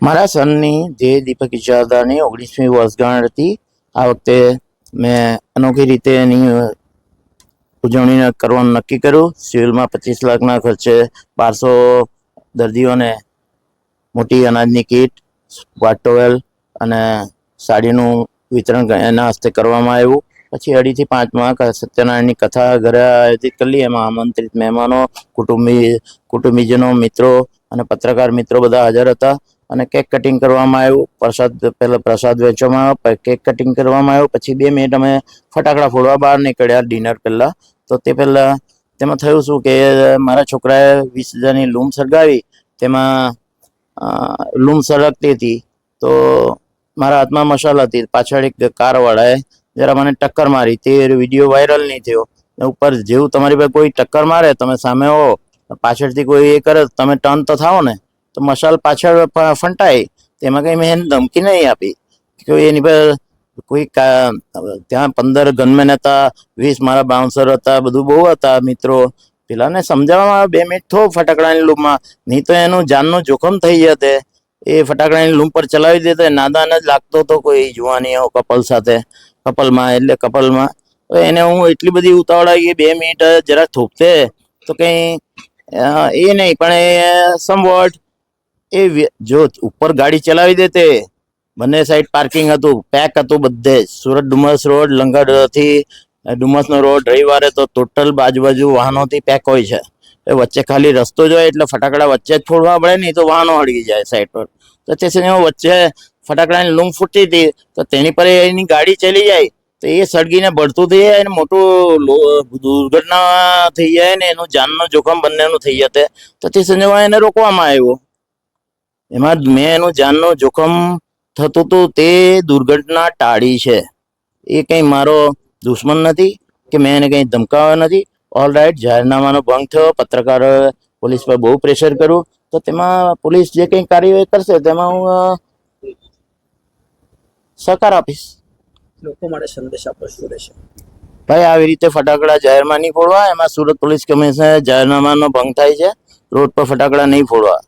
મારા સનની જે દીપક ઇજાદાની ઓગણીસમી વર્ષગાંઠ હતી, આ વખતે મેં અનોખી રીતે એની ઉજવણી કરવાનું નક્કી કર્યું. સિવિલમાં પચીસ લાખના ખર્ચે બારસો દર્દીઓને મોટી અનાજની કીટ વાટ ટોવેલ અને સાડીનું વિતરણ એના હસ્તે કરવામાં આવ્યું. પછી અઢીથી પાંચમાં સત્યનારાયણની કથા ઘરે આયોજિત કરી એમાં આમંત્રિત મહેમાનો, કુટુંબી, કુટુંબીજનો મિત્રો અને પત્રકાર મિત્રો બધા હાજર હતા. અને કેક કટિંગ કરવામાં આવ્યું. પ્રસાદ, પહેલાં પ્રસાદ વેચવામાં આવ્યો કેક કટિંગ કરવામાં આવ્યું, પછી બે મિનિટ અમે ફટાકડા ફોડવા બહાર નીકળ્યા ડિનર પહેલાં. તો તે પહેલાં તેમાં થયું શું કે, મારા છોકરાએ વીસ હજારની લૂમ સળગાવી. તેમાં લૂમ સળગતી હતી. તો મારા હાથમાં મશાલ હતી. પાછળ એક કારવાળાએ જરા મને ટક્કર મારી. તે વીડિયો વાયરલ નહીં થયો. ઉપર જેવું તમારી પાસે કોઈ ટક્કર મારે, તમે સામે હો પાછળથી કોઈ એ કરે તમે ટર્ન તો થાઓ ને તો મશાલ પાછળ ફંટાય તેમાં કંઈ મેં એને ધમકી નહીં આપી. કે એની પર કોઈ ત્યાં પંદર ગનમેન હતા, વીસ મારા બાઉન્સર હતા, બધું બહુ હતા મિત્રો. પેલાને સમજાવવામાં બે મિનિટ થો ફટાકડાની લૂમમાં. નહીં તો એનું જાનનું જોખમ થઈ જતે. એ ફટાકડાની લૂમ પર ચલાવી દેતો, નાદાન જ લાગતો હતો કોઈ જુવાનીઓ કપલ સાથે. કપલમાં, એટલે કપલમાં. એને હું એટલી બધી ઉતાવળ ગઈ બે મિનિટ જરા થોપતે. તો કંઈ એ નહીં, પણ એ સમવોટ એ જો ઉપર ગાડી ચલાવી દેતે બંને સાઈડ પાર્કિંગ હતું પેક હતું બધે સુરત ડુમસ રોડ, લંગડથી ડુમસનો રોડ રવિવારે તો ટોટલ બાજુ બાજુ વાહનોથી પેક હોય છે. એ વચ્ચે ખાલી રસ્તો જોઈએ એટલે ફટાકડા વચ્ચે જ ફોડવા પડે, નહીં તો વાહનો હળગી જાય સાઈડ પર. તો તે વચ્ચે ફટાકડાની લૂમ ફૂટી હતી, તો તેની પર એની ગાડી ચલી જાય, તો એ સળગીને બળતું થઈ જાય અને મોટું દુર્ઘટના થઈ જાય ને એનું જાનનું જોખમ બંનેનું થઈ જતે. તો તે સંજોગમાં એને રોકવામાં આવ્યો. એમાં મેં એનું જાનનું જોખમ થતું હતું તે દુર્ઘટના ટાળી છે. એ કંઈ મારો દુશ્મન નથી કે મેં એને કંઈ ધમકાવ્યો નથી. ઓલ રાઈટ જાહેરનામાનો ભંગ થયો પત્રકારોએ પોલીસ પર બહુ પ્રેશર કર્યું. તો તેમાં પોલીસ જે કંઈ કાર્યવાહી કરશે તેમાં હું સહકાર આપીશ. લોકો માટે સંદેશ આપો શું રહેશે? ભાઈ આવી રીતે ફટાકડા જાહેરમાં નહીં ફોડવા. એમાં સુરત પોલીસ કમિશનર જાહેરનામાનો ભંગ થાય છે. રોડ પર ફટાકડા નહીં ફોડવા.